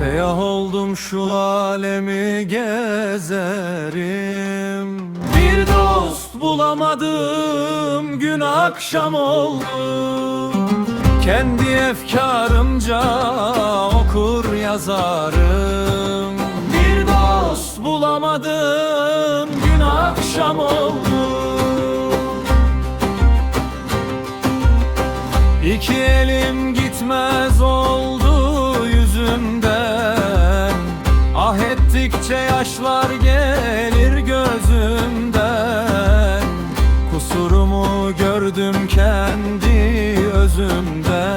Siyah oldum şu alemi gezerim. Bir dost bulamadım gün akşam oldu. Kendi efkarımca okur yazarım. Bir dost bulamadım gün akşam oldu. İki elim gitmez ettikçe yaşlar gelir gözümden. Kusurumu gördüm kendi özümden